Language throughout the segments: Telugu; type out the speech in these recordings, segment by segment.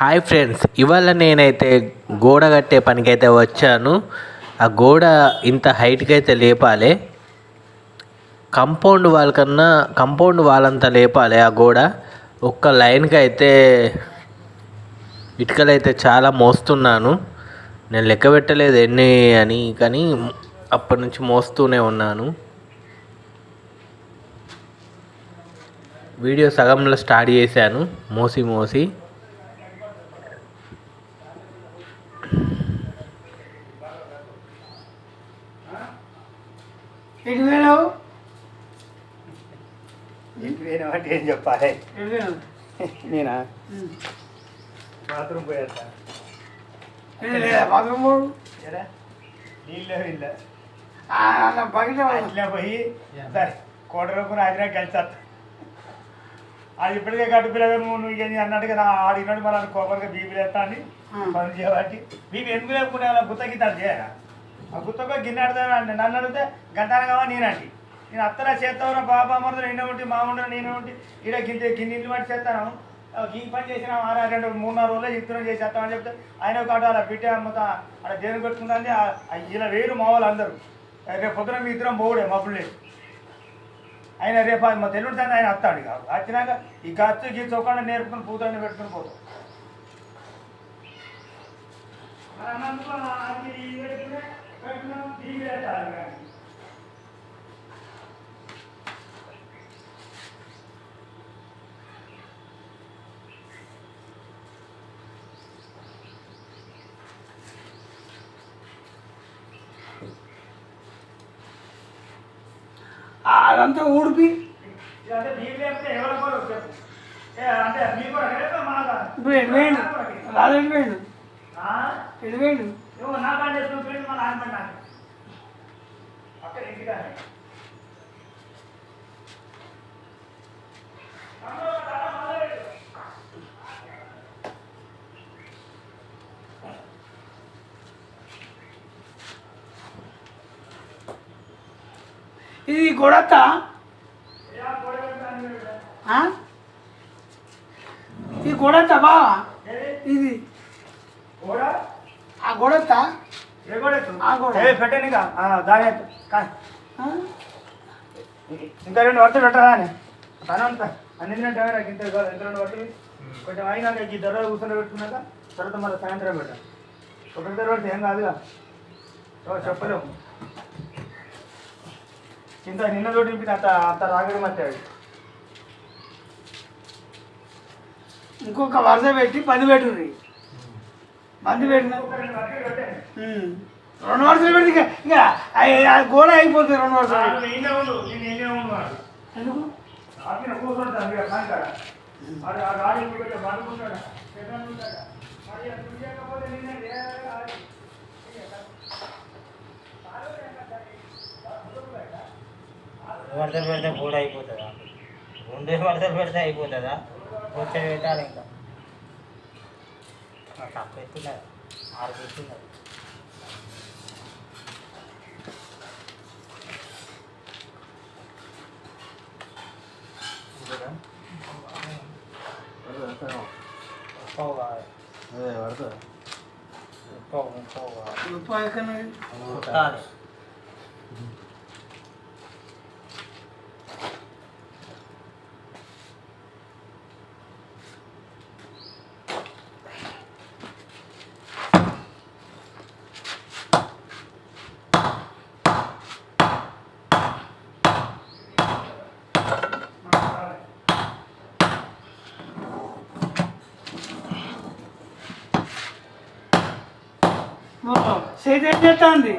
హాయ్ ఫ్రెండ్స్ ఇవాళ నేనైతే గోడ కట్టే పనికైతే వచ్చాను. ఆ గోడ ఇంత హైట్కి అయితే లేపాలి. కంపౌండ్ వాల్ కన్నా కంపౌండ్ వాల్ అంతా లేపాలి ఆ గోడ. ఒక్క లైన్కి అయితే ఇటుకలు అయితే చాలా మోస్తున్నాను. నేను లెక్క పెట్టలేదు ఎన్ని అని కానీ అప్పటి నుంచి మోస్తూనే ఉన్నాను. వీడియో సగంలో స్టార్ట్ చేశాను. మోసి మోసి. ఏం చెప్పాలి? నేనా. బాత్రూమ్ పోయేస్తా. బాత్రూమ్? నీళ్ళు బయట వాళ్ళు. అట్లా పోయి సరే రాజురా కలిసా అది ఇప్పటికే పిల్లగా నువ్వు నువ్వు ఇక అన్నట్టుగా నా ఆడినాడు మళ్ళీ కోపంగా బీపీ లేస్తా అని ఆ. పనులు చేయబట్టి బీపీ ఎందుకు లేకుండా అలా గుత్త గిత్త చేయరా? ఆ గుత్తకు గిన్నె ఆడతాను అంటే నన్ను అడిగితే గంటాను కావా నేనంటి నేను అత్తరా చేస్తావురా బాబా అమరుడు నిన్న ఉంటే మామూలు నేను ఉంటే ఈడ గిన్నె గిన్నె ఇల్లు పట్టి చేస్తాను. ఈ పని చేసిన ఆరు రెండు మూడు నాలుగు రోజులు ఇద్దరం చేసేస్తామని చెప్తే ఆయన ఒక అలా బిడ్డ అమ్మతా అక్కడ దేవుని పెట్టుకుంటుంది ఇలా వేరు మా వాళ్ళు అందరూ. రేపు పొద్దున మీ ఇద్దరం పోవుడే మబ్బులు లేదు ఆయన రేపు మా తెలుగు సార్ ఆయన వస్తాడు ఇక. వచ్చినాక ఈ గచ్చు గీ చౌకాన్ని నేర్పుకుని పూతాన్ని పెట్టుకుని పోతాం. మరి అన్నందుకు అది ఇది పెట్టుకునే పెట్టుకున్నాం, టీవీ పెట్టాలి ఇక. ఆ, అదంతా ఊడిపి. ఇదంటే టీవీ లేకపోతే ఎవరు కూడా చెప్పు ఏ, అంటే మీ కూడా రేపే మాదా ఇప్పుడు ఎటు పోయిండు రాదు ఎటు పోయిండు ఆ? ఎటు పోయిండు ఏమో నా పని చేస్తున్న ఫ్రెండ్ మళ్ళీ ఆయన పని నాకు అక్కడ ఇంటికానే ఇది గొడత ఆ? ఇది. బావా ఆ గొడత ఏ కూడా ఎత్తు. ఆ కూడా. ఏ పెట్టాను ఇక రెండు వరుసలు పెట్టరా అని. తన అంతా. అన్ని నాకు ఇంత ఎంత రెండు వరుసలు. కొంచెం అయినాక ఈ దర్రా కూర్చొని పెట్టుకున్నాక తర్వాత మళ్ళీ సాయంత్రం పెట్టా ఒకరి పెడితే ఏం కాదుగా. చెప్పలేము. ఇంత నిన్న చోటు నింపిన అంత అంత రాగడి మర్చాడు ఇంకొక వరుస పెట్టి పది పెట్టుర్రి. పది పెట్టిన. రెండు వరుసలు పెడితే ఇక గోడ అయిపోతుంది రెండు వరుసలు. ఎందుకు? కూర్చుంటాను ఇక కాంటాడ అది ఆ గాలి ఇంకొకటి పడుకుంటాడా ఎక్కడ ఉంటాడా మరి అది చూడకపోతే నిన్నే ఏ- అది- వరదలు పెడితే కూడా అయిపోతుందా రెండు వరదలు పెడితే అయిపోతుందా వచ్చే పెట్టాలి ఇంకా ఆ, తక్కువ ఎత్తున్నది ఆరు ఎత్తున్నది ముప్పవు కావాలి ముప్పవు ముప్పవు కావాలి ముప్పై ఎక్కడ ఏం చేస్తుంది?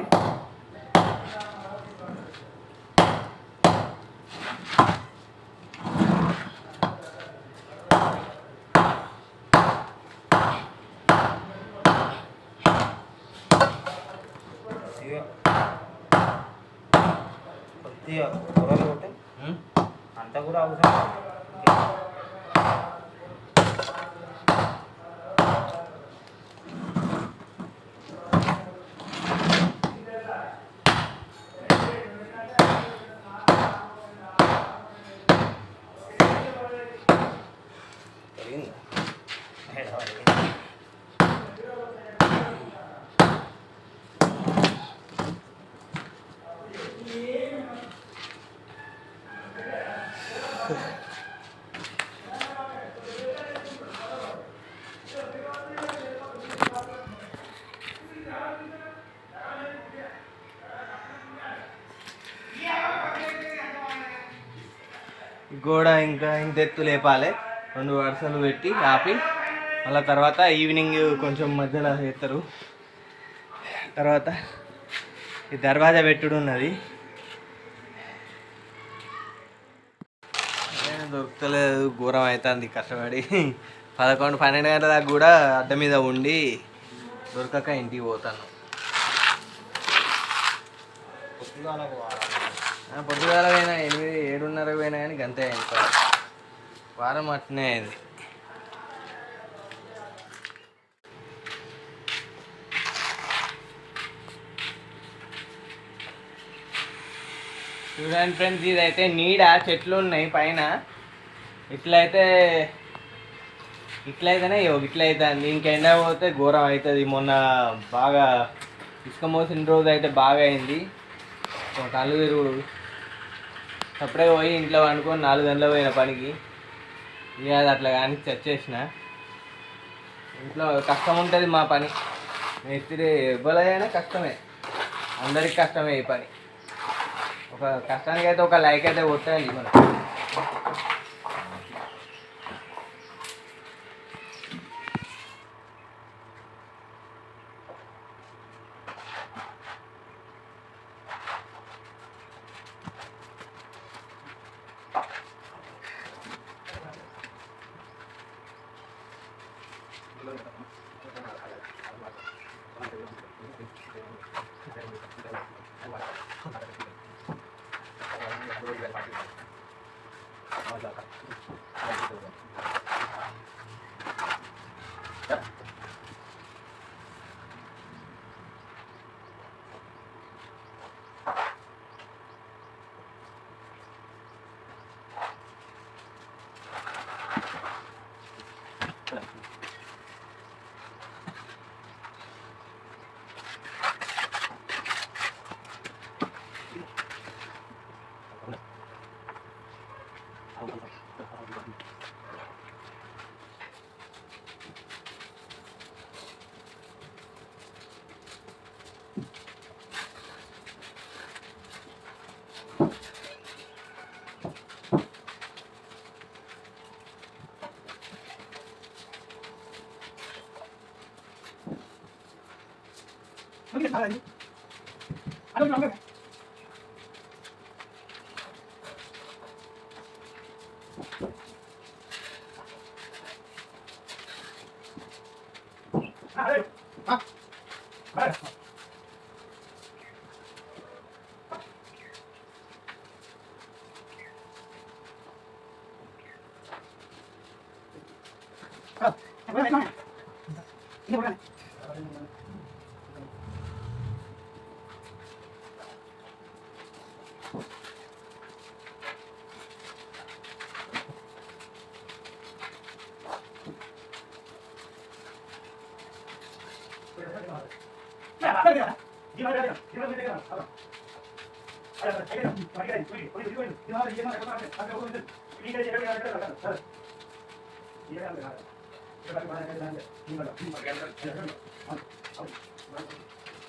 కొద్దిగా కూరలు అంత కూడా అవసరం. గోడ ఇంకా ఇంత ఎత్తు లేపాలి. రెండు వరుసలు పెట్టి ఆపి మళ్ళీ తర్వాత ఈవినింగ్ కొంచెం మధ్యలో చేస్తారు తర్వాత ఈ దర్వాజా పెట్టుడు ఉన్నది. దొరుకుతలేదు ఘోరం అవుతుంది కష్టపడి. పదకొండు పన్నెండు గంటల దాకా కూడా అడ్డ మీద ఉండి దొరకక ఇంటికి పోతాను. పొద్దుగాల పోయినా ఎనిమిది ఏడున్నర పోయినా కానీ గంతే ఇంకా వారం అట్నే అయింది. చూడండి ఫ్రెండ్స్ ఇదైతే నీడ చెట్లు ఉన్నాయి పైన. ఇట్లయితే ఇట్లయితేనే ఇగో ఇట్లా ఇంకెండ పోతే ఘోరం అవుతుంది మొన్న బాగా ఇసుక మోసిన రోజు అయితే బాగా అయింది. కళ్ళు తిరుగుడు అప్పుడే పోయి ఇంట్లో వండుకొని నాలుగు గంటల పోయిన పనికి. ఇక అది అట్లా కానీ చచ్చేసిన. ఇంట్లో కష్టం ఉంటుంది మా పని. మేస్త్రి ఇవ్వలేదైనా కష్టమే. అందరికి కష్టమే ఈ పని. ఒక కష్టానికి అయితే ఒక లైక్ అయితే కొట్టాలి మనం. Yep. 城里传来的。俺都让妹。哎，哎，哎。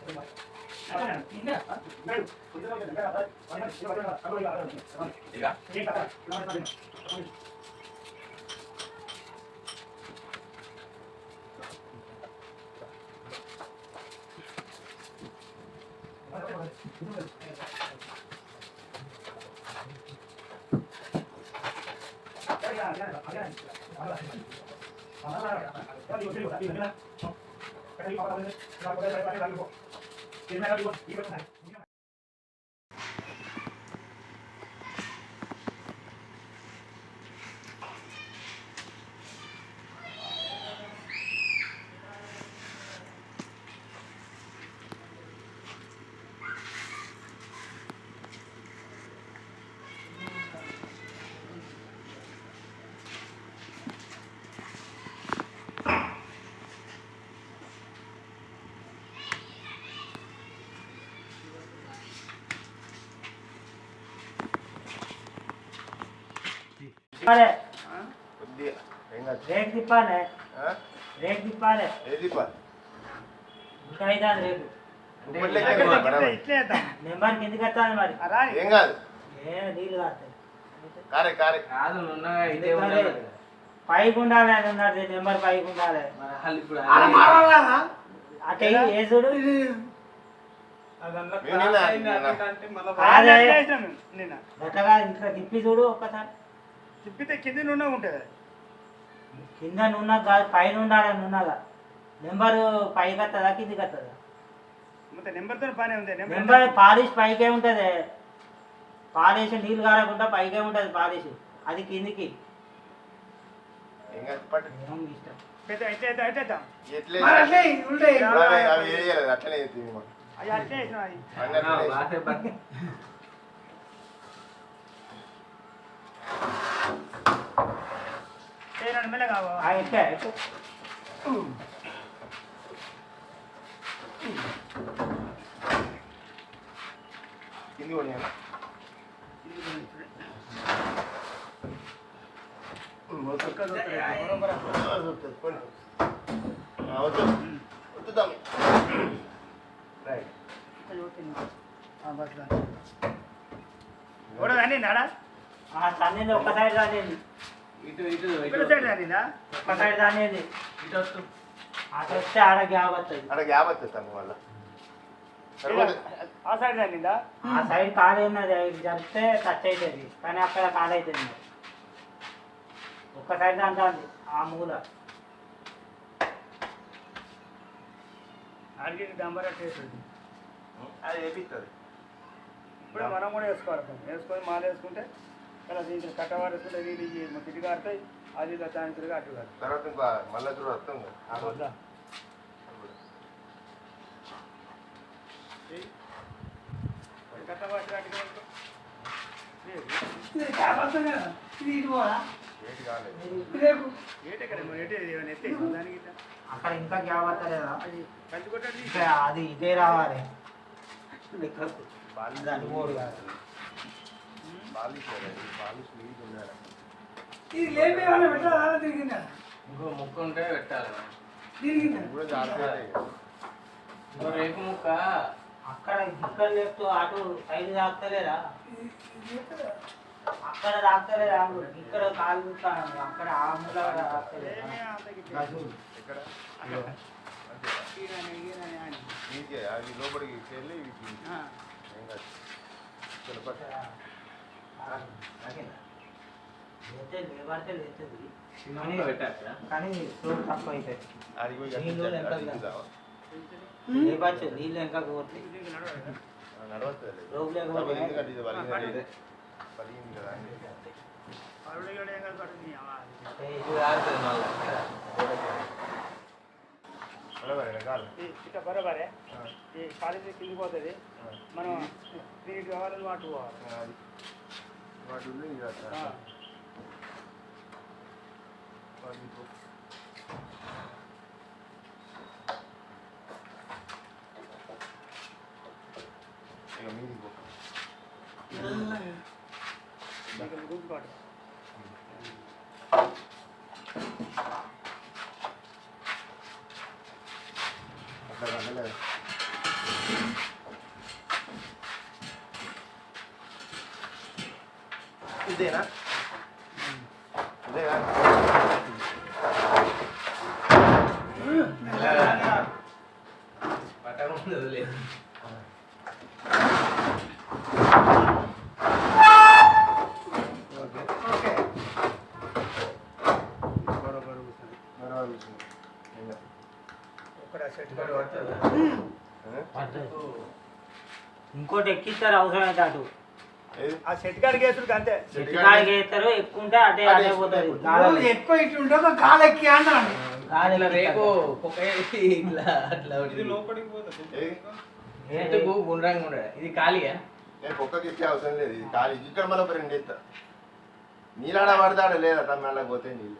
Thank you. రేక్ తిప్పాలే. రేక్ తిప్పాలే. ఇంకా అయితే రేపు. నెంబర్ కిందికి వస్తాను మరి? ఏం కాదు. ఏ నీళ్ళు కాస్తాయి. పైకి ఉండాలి అని ఉన్నది నెంబర్ పైకి ఉండాలి. అటే ఏ చూడు? ఇది మేము నిన్న- నిన్న- కాదే. చేసినాం మేము నిన్న. గట్లగా ఇంట్లో తిప్పి చూడు ఒక్కసారి. తిప్పితే కింద నుండే ఉంటుంది కింద నున్న కాదు పైన ఉండాలి నున్నగా నెంబర్ పైకి వస్తుందా కిందికి వస్తుందా మొత్తం నెంబర్తో పని ఉంది నెంబర్ పాలిష్ పైకే ఉంటుంది. పాలిష్ నీళ్ళు కారకుండా పైకే ఉంటుంది పాలిష్ అది కిందికి. ఇంకా పట్టు. ఏం ఇష్టం పెద్ద అయితే అయితే అయితే ఇద్దాం. ఎట్లే మరి అట్లే ఉంటాయి ఇప్పుడు అవి అవి వేయలేదు అట్లనే చేస్తుంది మాకు. అవి అట్లే వేసినాం అది అన్నీ అట్లనే చేసినాం. బాసే బట్ చేయనండి మెల్లగా ఆ, ఎక్కే, ఎక్కు. కింది కొనియాలా? ఆ, వస్తుంది, పోనీ. ఆ, వద్దు. వద్దు తమ్మి. రైట్. కూడా కానీ నాడా ఆ తన్నింది ఒక్క సైడ్ ఆ సైడ్ దానిందా ఆ సైడ్ ఖాళీ ఉన్నది. ఇది జరిపితే టచ్ అవుతుంది కానీ అక్కడ ఖాళీ అవుతుంది. ఒక్క సైడ్ దాంట్లో ఉంది. ఆ మూల. అడిగి డంబర్ అట్లా వేస్తుంది? అది వేపిస్తుంది ఇప్పుడు మనం కూడా వేసుకోవాలి. వేసుకొని మాల వేసుకుంటే ఇలా దీంట్లో కట్టవారు వేసుకుంటే నీళ్ళు ఇవి మొత్తం ఇటు కారుతాయి అది ఇలా దాని తిరిగి అటు కాదు. తర్వాత ఇంకా మళ్ళీ వస్తాం కదా. ఇది ఇది? ఇది ఇది? అక్కడ ఇంకా గ్యాప్ వస్తలేదా అది ఇంకా అది ఇదే రావాలి. దాని మూడు కదా, ఇది వాళ్ళ పెట్టాలా? తిరిగిందా? ఇంకో ముక్క ఉంటే పెట్టాలి. తిరిగిందా? ఇంకో రేపు ముక్క. అక్కడ ఇక్కడ లెఫ్ట్ అటు సైడ్ తాకుతలేదా అక్కడ తాకుతలేదా ఇక్కడ కాలు చూస్తాను అక్కడ ఆ మూల. నీకే. అవి లోపలికి వెళ్ళి కానీ స్లోప్ తక్కువ అవుతుంది ఆడికి పోయి నీళ్ళు కట్టించాలి. ఎంత ఆడికి దిగుదావా? లేపచ్చు నీళ్ళు ఇంకా పోతాయి దీనికి నడవదు. ఆ, నడవస్తలేదు. రోగు లేకపోతే కాబట్టి ఎందుకంటే ఇది పలిగింది పలిగింది కదా అని. పరుడు కూడా ఏం కాదు పట్టు నీ అవ్వ. ఇది ఆడుతుంది మళ్ళీ నడవాలి, రకాలు. ఈ ఇట్లా బరోబరే ఈ కాలేజీ కిందికి పోతుంది మనం దీనికి కావాలని అటు పోవాలి ఆ, అది. వాటి ఉంది, ఇది అట్లా. ఆ. వాటి పో. ఇక మీదికి పో. దీనికి గుంజుకోవడం అట్లా కదలే. ఇదేనా ఇదేనా పట్టకుండా వదిలేదు ఓకే బరోబర్ కూర్చొని మరో విషయం. ఇంకా. ఒక్కడ సెట్ ఇక్కడ పడుతుందా? ఆ? ఇంకోటి ఎక్కిస్తారు అవసరం అయితే అటు? ఆ సెట్ కాడికి వేసుడు అంతే. చెట్టు చెట్టు కాడికి- కాడికి వేస్తారు ఎక్కుంటే అటే అటే పోతుంది రోజు ఎక్కువ ఇటు ఉంటే ఒక కాలు ఎక్కి అంటాను ఇట్లా రేపు ఇట్లా అట్లా ఇది? చెట్టుకు గుండ్రంగా నేను కుక్కకి ఇచ్చే అవసరం లేదు ఇది ఖాళీ. ఇక్కడ మళ్ళీ ఒక రెండు ఎత్తా. నీలాడ పడతాడు లేదా తమ్మి పోతే నీళ్ళు.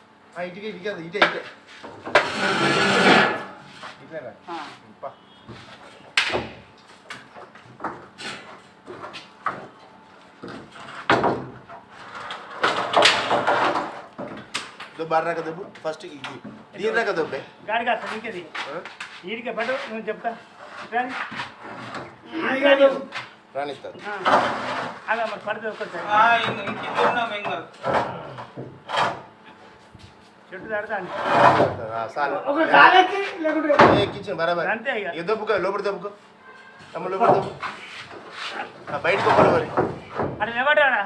ఆ, ఇటుకే ఇటుకే అది, ఇటే ఇటే ఇట్లే రా. పా. దుబ్బు ఆడరాక దుబ్బు ఫస్ట్ ఇది దీని రాక దుబ్బే గాడి కాస్త ఇంకేది వీడికే పట్టు నువ్వు చెప్తా రాని. రాణిస్తారు ఆ. అలా మరి పడితే ఒక్కసారి చెట్టు దాడతాను బరాబర్ ఇక. లోపల దొబ్బుకో. అమ్మ లోపల దొబ్బు. ఆ, బయటకు మరి అది ఎవడాడా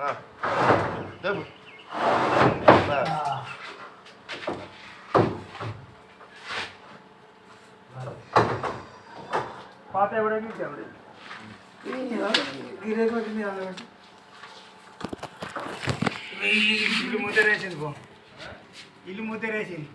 ఆ. దొబ్బు. బస్. పాత ఎవడని ఎవడు గిరే ఇల్లు ముద్దరేసింది పో. ఇల్లు ముద్దరేసింది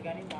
ఎక్కడ కానీ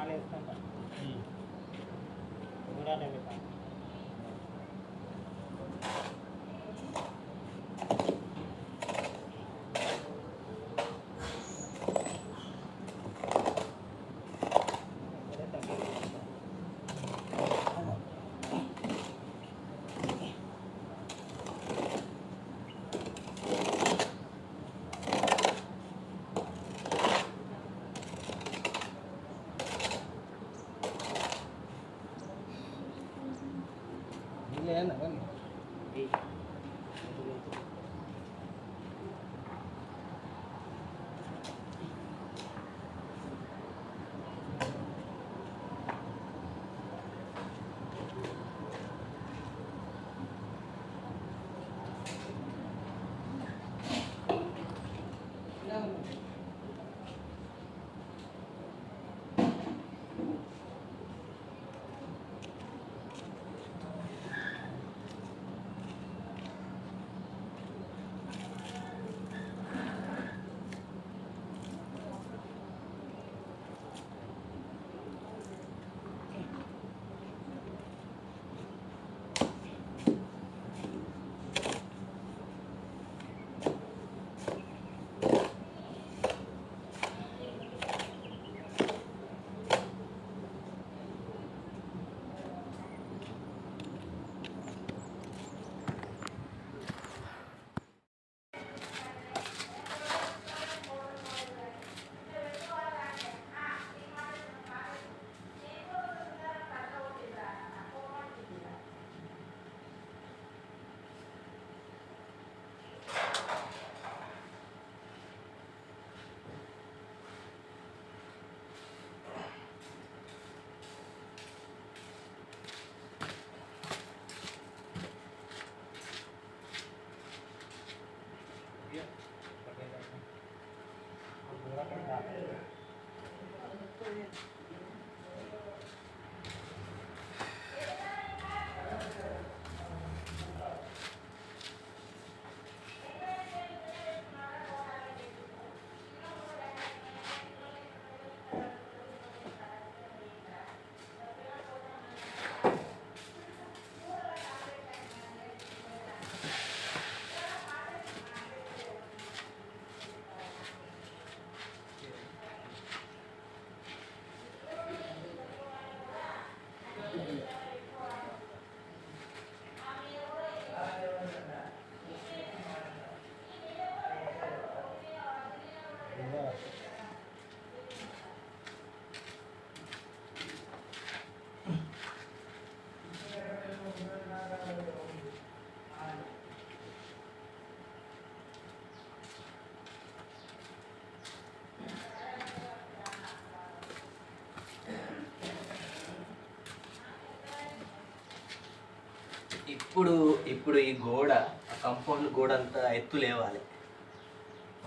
ఇప్పుడు ఇప్పుడు ఈ గోడ ఆ కంపౌండ్ గోడ అంతా ఎత్తు లేవాలి.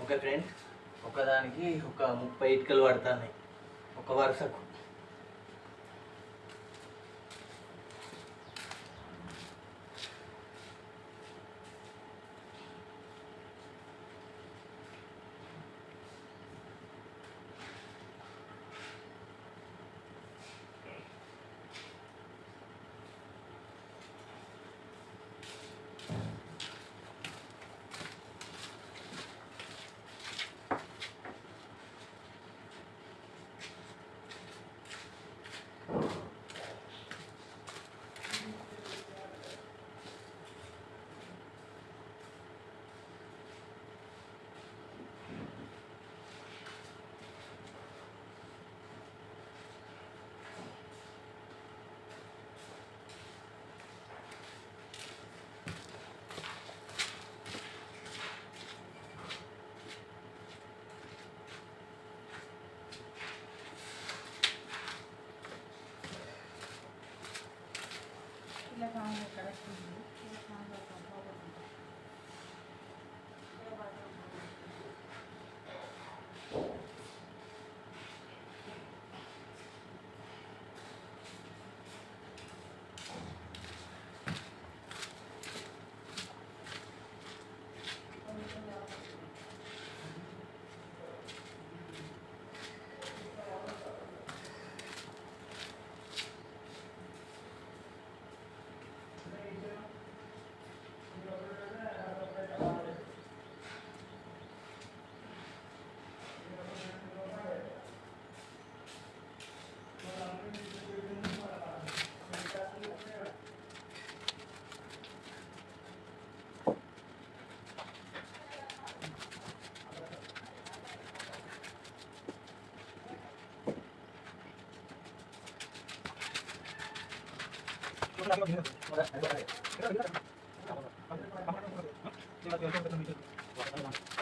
ఓకే ఫ్రెండ్స్ ఒకదానికి ఒక ముప్పై ఇటుకలు పడుతున్నాయి. ఒక వరుసకు. கீழே காமிங்க கரெக்ட் 这个这个这个这个这个这个这个这个这个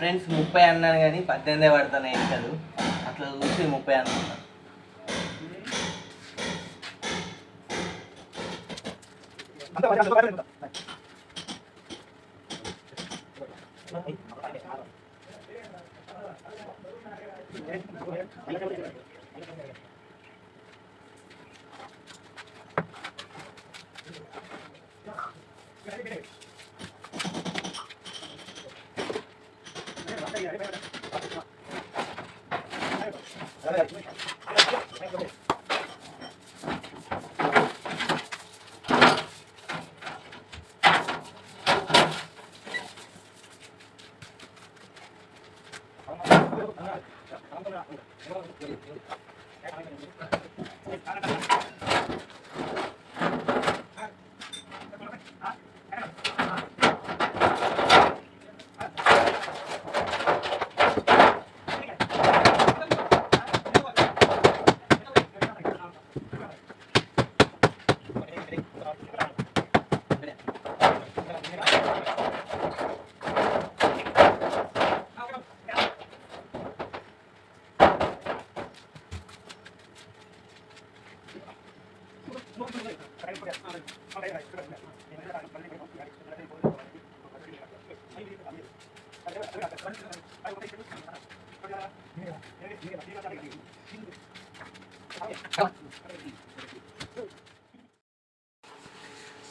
ఫ్రెండ్స్ ముప్పై అన్నాను కానీ పద్దెనిమిదే పడుతున్నాయి కాదు. అట్లా చూసి ముప్పై అనుకున్నాను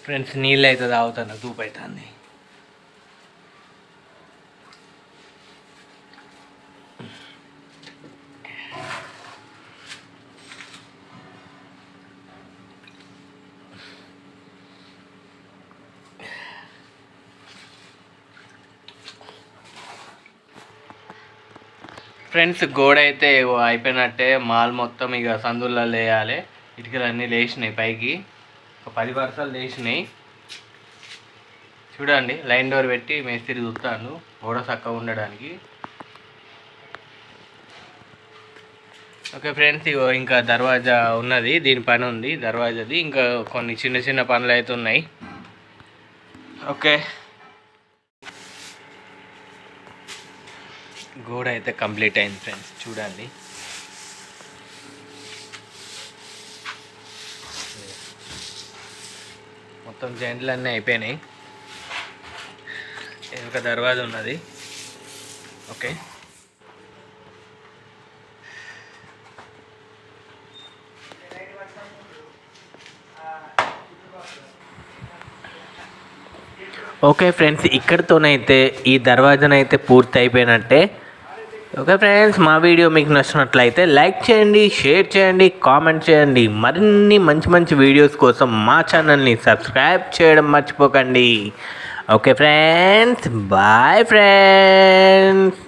ఫ్రెండ్స్ నీళ్ళు అయితే తాగుతాను దూపు అవుతుంది ఫ్రెండ్స్ గోడ అయితే అయిపోయినట్టే మాల్ మొత్తం ఇక సందుల్లో వేయాలి. ఇటుకలన్నీ లేచినాయి పైకి. ఒక పది వరుసలు లేచినాయి. చూడండి లైన్ డోర్ పెట్టి మేస్త్రి చూస్తాను గోడ చక్కగా ఉండడానికి. ఓకే ఫ్రెండ్స్ ఇగో ఇంకా దర్వాజా ఉన్నది దీని పని ఉంది దర్వాజాది. ఇంకా కొన్ని చిన్న చిన్న పనులు అయితే ఉన్నాయి. ఓకే. గోడ అయితే కంప్లీట్ అయింది ఫ్రెండ్స్ చూడండి. మొత్తం జాయింట్లు అన్నీ అయిపోయినాయి. ఒక దర్వాజా ఉన్నది. ఓకే. ఓకే ఫ్రెండ్స్ ఇక్కడితోనైతే ఈ దర్వాజనైతే పూర్తి అయిపోయినట్టే ఓకే ఫ్రెండ్స్ మా వీడియో మీకు నచ్చినట్లయితే లైక్ చేయండి షేర్ చేయండి కామెంట్ చేయండి. మరిన్ని మంచి మంచి వీడియోస్ కోసం మా ఛానల్ని సబ్స్క్రైబ్ చేయడం మర్చిపోకండి. Okay friends bye friends.